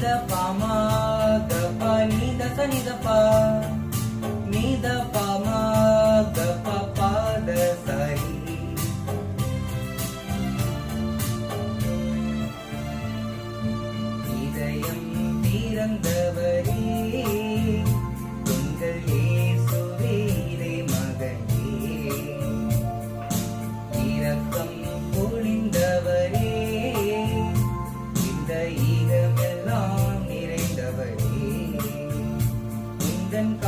நித பாமா கப நித சனிதப்பா நித பா நித பாமா கப பாத சரி இதயம் திறந்தவர். then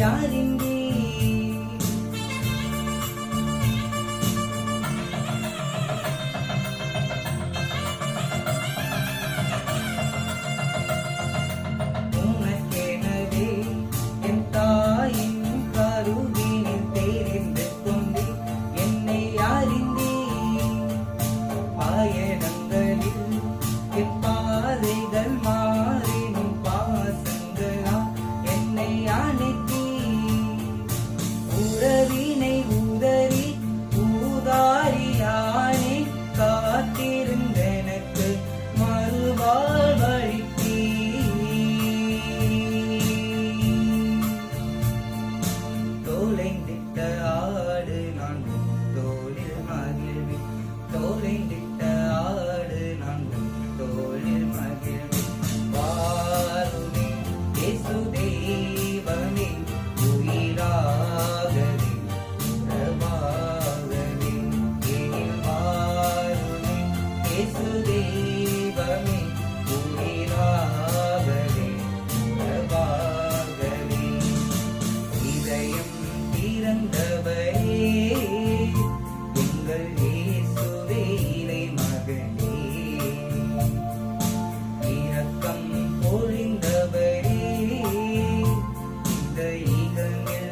யாரின்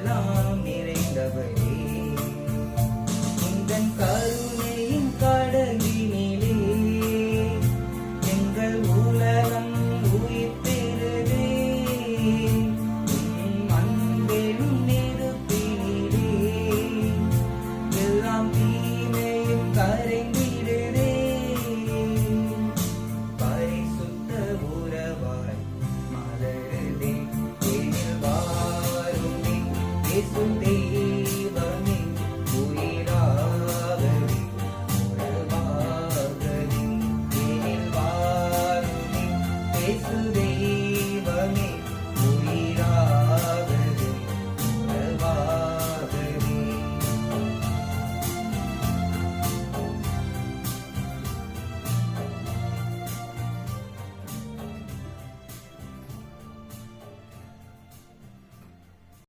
love. mais um.